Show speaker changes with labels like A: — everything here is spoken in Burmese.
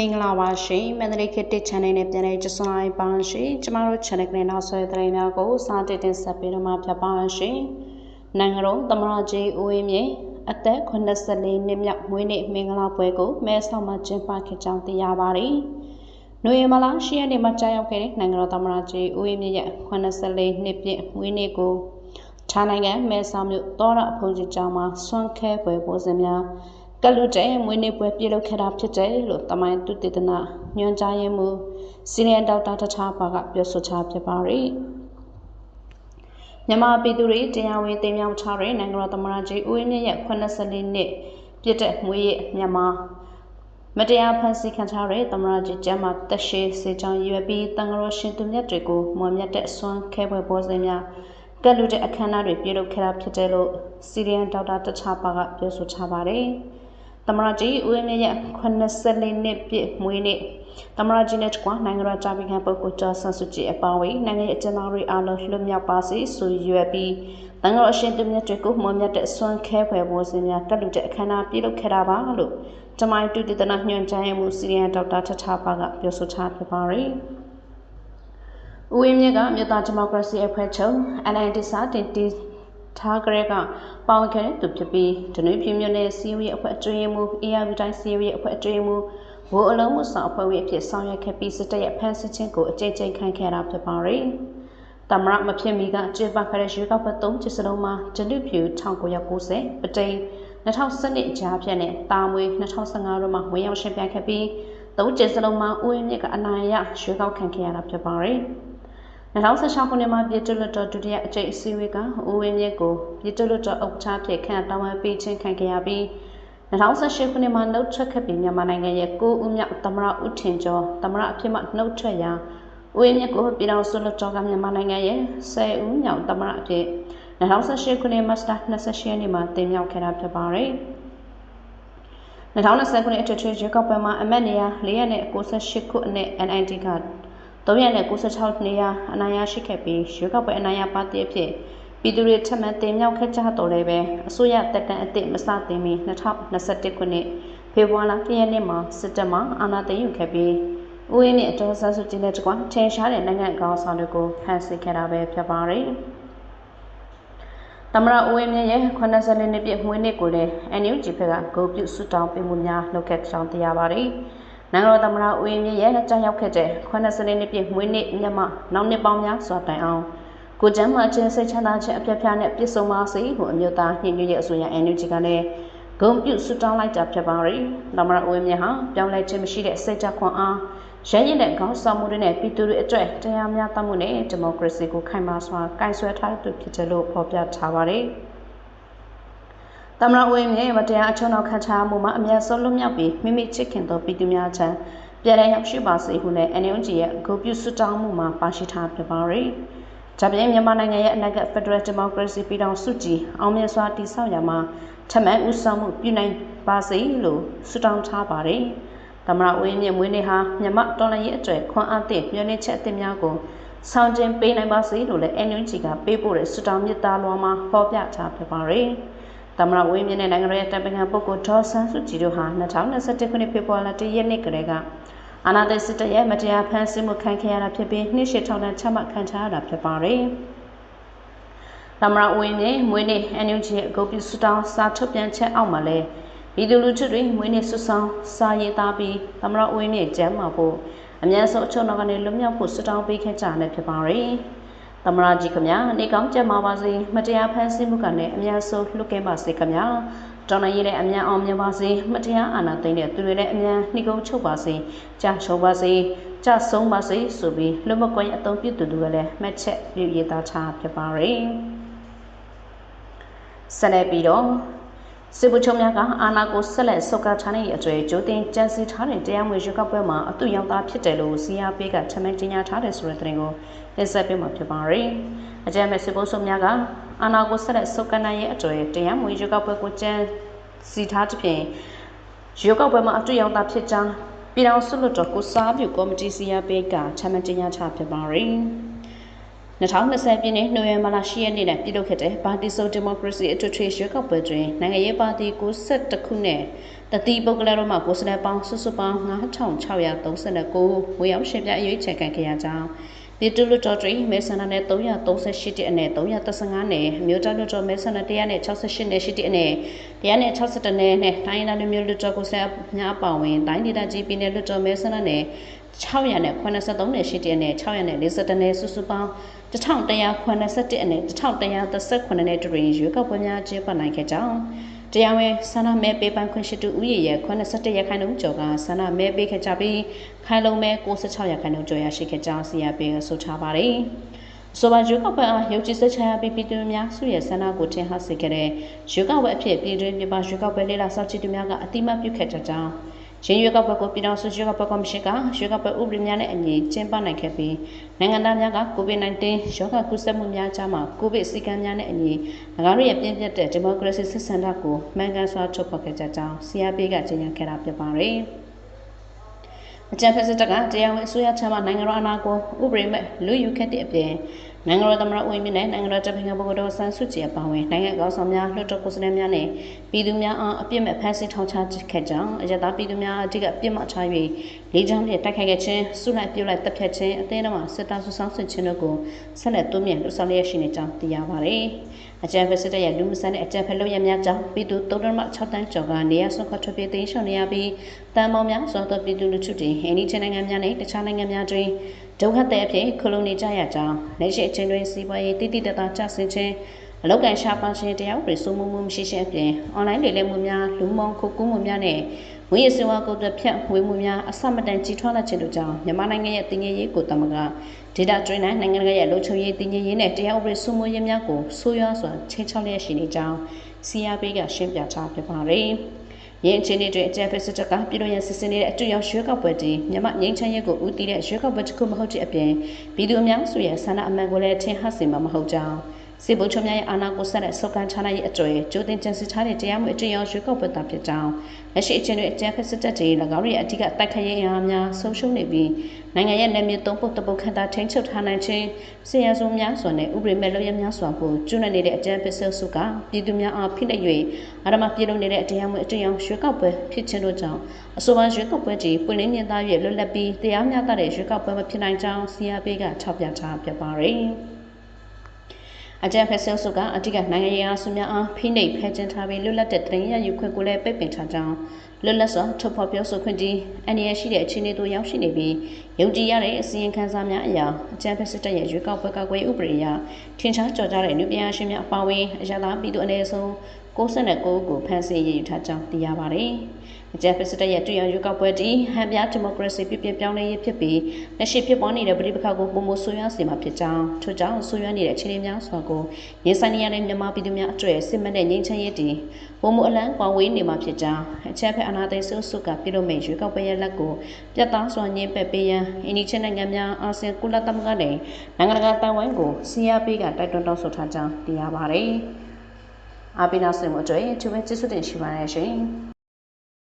A: မင်္ဂလာပါရှင်မန္တလေးခေတ်တစ် channel နဲ့ပြန်လည်ကြိုဆိုလိုက်ပါရှင်ကျမတို့ channel ကနေနောက်ဆွဲသတင်းများကိုစာတင်တင်ဆက်ပေးတော့မှာဖြစ်ပါရှင်နိုင်ငံတော်သမရကြီးဦးဝင်းမြင့်အသက်84နှစ်မြောက်မွေးနေ့မင်္ဂလာပွဲကိုမဲဆောက်မှာကျင်းပခဲ့ကြောင်းသိရပါတယ်နိုဝင်ဘာလ10ရက်နေ့မှာကြာရောက်ခဲ့တဲ့နိုင်ငံတော်သမရကြီးဦးဝင်းမြင့်ရဲ့84နှစ်ပြည့်မွေးနေ့ကိုခြားနိုင်ငံမဲဆောက်မြို့တောရအဖုန်ကြီးကျောင်းမှာဆွမ်းခဲပွဲပုံစံများ ကလူတဲမွေးနေ့ပွဲပြုလုပ်ခဲ့တာဖြစ်တယ်လို့တမိုင်းတုတေသနာညွှန်ကြားရေးမှူးစီနီယံဒေါက်တာတခြားပါကပြောဆိုချဖြစ်ပါရယ်မြန်မာပြည်သူတွေတရားဝင်တင်မြှောက်ထားတဲ့နိုင်ငံတော်သမ္မတကြီးဦးဝင်းမြင့်ရဲ့84နှစ်ပြည့်တဲ့မွေးရမြန်မာမတရားဖန်ဆီးခံထားတဲ့သမ္မတကြီးကျမ်းမှာတက်ရှိစေချောင်းရွယ်ပြီးတန်ဃာတော်ရှင်သူမြတ်တွေကိုမွန်မြတ်တဲ့ဆွမ်းခဲပွဲပေါ်စင်များကလူတဲ့အခမ်းအနားတွေပြုလုပ်ခဲ့တာဖြစ်တယ်လို့စီရီယန်ဒေါက်တာတခြားပါကပြောဆိုချပါတယ်။ သမရကြီးဦးရင်းရဲ့84နှစ်ပြည့်မွေးနေ့သမရကြီးနဲ့တကွာနိုင်ငံတော်ကြာပင်ခံပုဂ္ဂိုလ်ကျော်ဆန်းစုကြည်အပါအဝင်နိုင်ငံရဲ့အကျဉ်းသားတွေအားလုံးလွတ်မြောက်ပါစေဆိုရွယ်ပြီးတန်တော်အရှင်သူမြတ်တွေကိုမွန်မြတ်တဲ့ဆွမ်းခဲဖွယ်ပေါ်စင်များတက်လူတဲ့အခမ်းအနားပြုလုပ်ခဲ့တာပါလို့တမိုင်းတူတည်တနာညွှန်ကြားရေးမှူးစီရီယန်ဒေါက်တာထထပါကပြောဆိုထားပြပါရယ်ဦးဝင်းမြင့်ကမြို့သားဒီမိုကရေစီအဖွဲ့ချုပ် NLD စာတင်တီ ထားကြတဲ့ကပါဝင်ခဲ့တဲ့သူဖြစ်ပြီးဒနွေပြမြို့နယ်စီးရီအဖွဲ့အတွင်းမှု ARV တိုင်းစီးရီအဖွဲ့အတွင်းမှုဘိုးအလုံးမှုဆောင်အဖွဲ့ဝင်အဖြစ်ဆောင်ရွက်ခဲ့ပြီးစစ်တပ်ရဲ့ဖမ်းဆီးခြင်းကိုအကြိမ်ကြိမ်ခံခဲ့တာဖြစ်ပါတယ်။တမရမဖြစ်မီကကျေပခရရွေးကောက်ပွဲ၃ချစ်စလုံးမှာဒနုဖြူ1990ပတိန်2012ကြားဖြတ်နဲ့တာမွေ2015တို့မှာဝင်ရောက်ရှင်ပြိုင်ခဲ့ပြီးသုံးချစ်စလုံးမှာဦးဝင်းမြင့်ကအနိုင်ရရွေးကောက်ခံခဲ့ရတာဖြစ်ပါတယ်။ 2016ခုနှစ်မှာပြည်သူ့လွှတ်တော်ဒုတိယအကြိမ်အစည်းအဝေးကဦးဝင်းမြင့်ကိုပြည်သူ့လွှတ်တော်ဥက္ကဋ္ဌဖြစ်ခန့်တောင်းပန်ပေးခြင်းခံခဲ့ရပြီး2018ခုနှစ်မှာနှုတ်ထွက်ခဲ့ပြီးမြန်မာနိုင်ငံရဲ့ကိုဦးမြောက်သမရဦးထင်ကျော်သမရအဖြစ်မှနှုတ်ထွက်ရာဦးဝင်းမြင့်ကိုပြည်တော်စုလွှတ်တော်ကမြန်မာနိုင်ငံရဲ့10ဦးမြောက်သမရအဖြစ်2018ခုနှစ်မတ်လ28ရက်နေ့မှာတင်မြှောက်ခဲ့တာဖြစ်ပါတယ်2020ခုနှစ်အထွေထွေရွေးကောက်ပွဲမှာအမတ်နေရာ498ခုအနက် NID က 396နေရာအနိုင်ရရှိခဲ့ပြီးရွေးကောက်ပွဲအနိုင်ရပါတီအဖြစ်ပြည်သူတွေထပ်မံတင်မြှောက်ခဲ့ကြတော်လည်းပဲအစိုးရတက်တန်းအသစ်မစတင်မီ2021ခုနှစ်ဖေဖော်ဝါရီလရက်နေ့မှာစစ်တပ်မှအာဏာသိမ်းယူခဲ့ပြီးဦးရင်းနဲ့အတော်ဆန်းစုကြည်နဲ့တကွထင်ရှားတဲ့နိုင်ငံကောင်ဆောင်တွေကိုဖမ်းဆီးခဲ့တာပဲဖြစ်ပါတယ်။သမရဦးဝင်းမြင့်ရဲ့84နှစ်ပြည့်မွေးနေ့ကိုလည်း NUG ဘက်ကဂုဏ်ပြုဆုတောင်းပေးမှုများလုပ်ခဲ့ကြောင်းသိရပါတယ်။ နိုင်ငံတော်သမ္မတဦးရင်မြင့်ရဲ့ကြောက်ရောက်ခဲ့တဲ့80နှစ်ပြည့်မွေးနေ့မြတ်မနောက်နှစ်ပေါင်းများစွာတိုင်အောင်ကိုကျမ်းမာခြင်းစိတ်ချမ်းသာခြင်းအပြည့်ဖြားနဲ့ပြည့်စုံပါစေဟုအမျိုးသားညှိနှိုးရဲ့အစိုးရ NUG ကလည်းဂုံပြုဆုတောင်းလိုက်တာဖြစ်ပါရီသမ္မတဦးမြင့်ဟာပြောင်းလဲခြင်းမရှိတဲ့စိတ်ဓာတ်ခွန်အားရရင်တဲ့ခေါင်းဆောင်မှုတွေနဲ့ပြည်သူတွေအတွက်တရားမျှတမှုနဲ့ဒီမိုကရေစီကိုခိုင်မာစွာကင်ဆယ်ထားသူဖြစ်တယ်လို့ဖော်ပြထားပါတယ်။ သမ္မတဝင်းမြင့်မတရားအချုံနောက်ခံချမှုမှာအများဆုံးလွတ်မြောက်ပြီးမိမိချစ်ခင်သောပြည်သူများထံပြည်လဲရောက်ရှိပါစေဟုလည်း NUG ရဲ့ဂုဏ်ပြုဆုတောင်းမှုမှာပါရှိထားပြပါရယ်။ဒါပြင်မြန်မာနိုင်ငံရဲ့အနာဂတ် Federal Democracy ပြည်ထောင်စုကြည်အောင်မြင်စွာတည်ဆောက်ရမှာထပ်မံဦးဆောင်မှုပြုနိုင်ပါစေလို့ဆုတောင်းထားပါတယ်။သမ္မတဝင်းမြင့်မွေးနေ့ဟာမြန်မာတော်လှန်ရေးအတွက်ခွန်အားသည့်မျှော်လင့်ချက်အသစ်များကိုဆောင်ကျဉ်ပေးနိုင်ပါစေလို့လည်း NUG ကပေးပို့တဲ့ဆုတောင်းမြတ်သားလွှာမှာဖော်ပြထားပြပါရယ်။ သမရဝင်းမြင့်နဲ့နိုင်ငံရဲ့တပ်ပခံပုဂ္ဂိုလ်ဒေါ်ဆန်းစုကြည်တို့ဟာ2021ခုနှစ်ဖေဖော်ဝါရီလ1ရက်နေ့ကလေးကအာဏာသိမ်းစစ်တပ်ရဲ့မတရားဖမ်းဆီးမှုခံခဲ့ရတာဖြစ်ပြီးနှစ်ရှစ်ထောင်ဒဏ်ချမှတ်ခံထားရတာဖြစ်ပါတယ်။သမရဝင်းနဲ့မွေးနေ့ NUG ရဲ့အကုပ်ပြုစတောင်းစာထုတ်ပြန်ချက်အောက်မှာလည်းပြည်သူလူထုတွေမွေးနေ့ဆွဆောင်စာရေးသားပြီးသမရဝင်းနဲ့ကျမ်းမာဖို့အများဆုံးအချုံတော်ကနေလွတ်မြောက်ဖို့စတောင်းပေးခဲ့ကြတယ်ဖြစ်ပါတယ်။ သမရကြီးခမနေကောင်းကြမှာပါစေမတရားဖန်ဆီးမှုကလည်းအများဆုံးလွတ်ကဲပါစေခမတော်နိုင်ရတဲ့အမြန်အောင်မြင်ပါစေမတရားအာဏာသိမ်းတဲ့သူတွေလည်းအမြန်နှိကုံးချုပ်ပါစေကြာချုံပါစေကြဆုံးပါစေဆိုပြီးလွတ်မကွင်းအသုံးပြုသူတွေကလည်းမှတ်ချက်ပြည့်ရသားချဖြစ်ပါရယ်ဆက်လက်ပြီးတော့ စစ်ဗိုလ်ချုပ်များကအာဏာကိုဆက်လက်ဆုပ်ကထားတဲ့အကျွေးကြိုတင်ကြံစည်ထားတဲ့တရားမွေရွေးကောက်ပွဲမှာအတူရောက်သားဖြစ်တယ်လို့ CRP ကထမင်းတင်ညာထားတယ်ဆိုတဲ့သတင်းကိုတင်ဆက်ပေးမှာဖြစ်ပါရယ်။အကြမ်းမဲ့စစ်ဗိုလ်ချုပ်များကအာဏာကိုဆက်လက်ဆုပ်ကနိုင်ရဲ့အကျွေးတရားမွေရွေးကောက်ပွဲကိုကြံစည်ထားတဲ့ဖြင့်ရွေးကောက်ပွဲမှာအတူရောက်သားဖြစ်ကြောင်းပြည်တော်စုလွတ်တော်ကိုစားပြုကော်မတီ CRP ကထမင်းတင်ညာချဖြစ်ပါရယ်။ 2020ပြည်နှစ်နိုဝင်ဘာလ10ရက်နေ့၌ပြုလုပ်ခဲ့တဲ့ပါတီဆိုဒီမိုကရေစီအထွေထွေရွေးကောက်ပွဲတွင်နိုင်ငံရေးပါတီ62ခုနှင့်တတိပုဂ္ဂလတို့မှကိုယ်စားလှယ်ပေါင်းစုစုပေါင်း9639ဝေရောက်ရှင်ပြအရွေးချယ်ခံခဲ့ရကြောင်းပြည်သူ့လွှတ်တော်တွင်မဲဆန္ဒနယ်338တိအနက်335နယ်အမျိုးသားလွှတ်တော်မဲဆန္ဒ168နယ်ရှိတိအနက်162နယ်နဲ့တိုင်းဒေသမျိုးလွှတ်တော်ကိုယ်စားလှယ်များပါဝင်တိုင်းဒေသကြီးပြည်နယ်လွှတ်တော်မဲဆန္ဒနယ်683နယ်ရှိတိအနက်642နယ်စုစုပေါင်း 1181အနက်1139နယ်တွင်ရွေးကောက်ပွဲများကျင်းပနိုင်ခဲ့ကြောင်းတရားဝင်ဆန္ဒမဲပေးပိုင်ခွင့်ရှိသူဦးရေရဲ့87ရာခိုင်နှုန်းကျော်ကဆန္ဒမဲပေးခဲ့ကြပြီးခိုင်လုံမဲ96ရာခိုင်နှုန်းကျော်ရရှိခဲ့ကြောင်း CRP ကဆိုထားပါတယ်။ဆိုပါရွေးကောက်ပွဲအားရုပ်ကြည်စိတ်ချရပြီးပြည်သူများစုရဲ့ဆန္ဒကိုထင်ဟပ်စေခဲ့တဲ့ရွေးကောက်ပွဲအဖြစ်ပြည်တွင်းပြည်ပရွေးကောက်ပွဲလေးလာစောင့်ကြည့်သူများကအတိမတ်ပြုခဲ့ကြကြောင်း ရင်းရွေးကောက်ပွဲကိုပြည်တော်စုရွေးကောက်ပွဲကော်မရှင်ကရွေးကောက်ပွဲဥပဒေများနဲ့အညီကျင်းပနိုင်ခဲ့ပြီးနိုင်ငံသားများက COVID-19 ရောဂါကူးစက်မှုများကြားမှာကိုဗစ်စည်းကမ်းများနဲ့အညီ၎င်းတို့ရဲ့ပြင်းပြတဲ့ဒီမိုကရေစီစစ်ဆန္ဒကိုမှန်ကန်စွာထုတ်ဖော်ခဲ့ကြကြောင်း CRP ကကြေညာခဲ့တာဖြစ်ပါတယ်။အကြံဖက်စစ်တပ်ကတရားဝင်အစိုးရချမှနိုင်ငံတော်အနာကိုဥပဒေမဲ့လူယူခဲ့တဲ့အပြင်နိုင်ငံတော်သမ္မတဦးဝင်းမြင့်နဲ့နိုင်ငံတော်တပ်ဖင်ကပုဂ္ဂိုလ်တော်ဆန်းစုကြည်အပါအဝင်နိုင်ငံကောင်းဆောင်များလွှတ်တော်ကိုယ်စားလှယ်များနဲ့ပြည်သူများအားအပြစ်မဲ့ဖမ်းဆီးထောင်ချခဲ့ကြောင်းအရသာပြည်သူများအတိကအပြစ်မှချ၍လေးချောင်းဖြင့်တိုက်ခိုက်ခဲ့ခြင်းစုလိုက်ပြုတ်လိုက်တပ်ဖြတ်ခြင်းအသေးတော်စစ်သားစုဆောင်ဆင်ခြင်းတို့ကိုဆက်လက်တွန်းမြတ်လှုပ်ဆောင်လျက်ရှိနေကြောင်းသိရပါတယ်။အကြံဖက်စစ်တပ်ရဲ့လူမဆန်တဲ့အကြံဖက်လုပ်ရများကြောင့်ပြည်သူ3.6တန်းကျော်ကနေရာဆွန့်ခွတ်ထွက်ပြေးသိမ်းရှောင်နေရပြီးတန်ပေါင်းများစွာသောပြည်သူလူထုတွေအိန္ဒိယနိုင်ငံများနဲ့တခြားနိုင်ငံများတွင် ဒုက္ခသည်အဖြစ်ခလုံးနေကြရကြောင်းလက်ရှိအချိန်တွင်စီးပွားရေးတည်တည်တသာကျဆင်းခြင်းအလောက်ကန်ရှာပါခြင်းတရားဥပဒေစိုးမိုးမှုမရှိခြင်းအပြင်အွန်လိုင်းလေလံမှုများလူမုံခုကူးမှုများနဲ့ဝင်းရစေဝါကုတ်ဖြတ်ဝေမှုများအဆမတန်ကြီးထွားလာခြင်းတို့ကြောင့်မြန်မာနိုင်ငံရဲ့တင်ငယ်ရေးကိုတမကဒေတာတွင်နိုင်နိုင်ငံရဲ့လုံခြုံရေးတင်ငယ်ရေးနဲ့တရားဥပဒေစိုးမိုးရေးများကိုဆိုးရွားစွာချိန်ချောက်လျက်ရှိနေကြောင်း CRP ကရှင်းပြထားဖြစ်ပါတယ်။ ရင်းချင်းတွေအတွင်းအကြံဖက်စစ်တပ်ကပြည်တော်ရန်စစ်စင်နေတဲ့အတူရောက်ရွေးကောက်ပွဲတည်မြမငိမ့်ချမ်းရဲကိုဦးတည်တဲ့ရွေးကောက်ပွဲတစ်ခုမဟုတ်တဲ့အပြင်ပြည်သူအများစုရဲ့ဆန္ဒအမှန်ကိုလည်းထင်ဟပ်စေမှာမဟုတ်ကြောင်း စစ်ဗိုလ်ချုပ်များရဲ့အာဏာကိုဆက်လက်ဆုပ်ကန်ချနိုင်ရေးအတွေ့ကြိုတင်ကြံစည်ထားတဲ့တရားမှုအတူရောက်ရွေးကောက်ပွဲတာဖြစ်ကြောင်းလက်ရှိအချင်းတွေအကြံဖက်စစ်တပ်တွေ၎င်းရဲ့အထူးတိုက်ခိုက်ရေးအားများဆုံးရှုံးနေပြီးနိုင်ငံရဲ့နယ်မြေသုံးပုတ်တပုတ်ခန့်သာထိန်းချုပ်ထားနိုင်ခြင်းစီရစုံများစွာနဲ့ဥပဒေမဲ့လုပ်ရများစွာကိုကျွမ်းနေတဲ့အကြံဖက်စစ်စုကပြည်သူများအားဖိနှိပ်၍အာရမပြည်လုံးနေတဲ့တရားမှုအတူရောက်ရွေးကောက်ပွဲဖြစ်ခြင်းတို့ကြောင့်အဆိုပါရွေးကောက်ပွဲကြီးပွင့်လင်းမြင်သာ၍လွတ်လပ်ပြီးတရားမျှတတဲ့ရွေးကောက်ပွဲမဖြစ်နိုင်ကြောင်း CRP ကထောက်ပြထားပြပါရယ် အကြံဖက်ဆဲဆုကအတိကနိုင်ငံရေးအားစုများအားဖိနှိပ်ဖဲကျင်းထားပြီးလွတ်လပ်တဲ့တင်ရယူခွင့်ကိုလည်းပိတ်ပင်ထားကြောင်းလွတ်လပ်စွာထုတ်ဖော်ပြောဆိုခွင့်တည်အန္တရာယ်ရှိတဲ့အခြေအနေတို့ရောက်ရှိနေပြီးယုံကြည်ရတဲ့အစီရင်ခံစာများအရာအကြံဖက်စစ်တပ်ရဲ့ရွေးကောက်ပွဲကောက်ွယ်ဥပဒေအရထင်ရှားကြော်ကြားတဲ့နုပညာရှင်များအပါအဝင်အရသာပြည်သူအနည်းဆုံး 69ကိုဖမ်းဆီးရည်ယူထားကြောင်းသိရပါတယ်။အကြံဖက်စစ်တပ်ရဲ့တွေ့ရရွေးကောက်ပွဲတည်ဟန်ပြဒီမိုကရေစီပြပြပြောင်းလဲရေးဖြစ်ပြီးလက်ရှိဖြစ်ပေါ်နေတဲ့ပြည်ပခါကိုပုံမဆိုးရွားစေမှာဖြစ်ကြောင်းထို့ကြောင့်ဆိုးရွားနေတဲ့အခြေအနေများစွာကိုရင်ဆိုင်နေရတဲ့မြန်မာပြည်သူများအတွေ့စစ်မှန်တဲ့ငြိမ်းချမ်းရေးတည်ပုံမအလန်းကွာဝေးနေမှာဖြစ်ကြောင်းအချက်ဖက်အနာသိဆုစုကပြည်လို့မဲ့ရွေးကောက်ပွဲရဲ့လက်ကိုပြတ်သားစွာညှင်းပယ်ပေးရန်အင်ဒီချင်းနိုင်ငံများအာဆီယံကုလသမဂ္ဂနဲ့နိုင်ငံတကာတိုင်ဝမ်ကို CRP ကတိုက်တွန်းတောင်းဆိုထားကြောင်းသိရပါတယ်။ အပိနာစင်မအတွေ့သူပဲကျေးဇူးတင်ရှိပါတယ်ရှင်။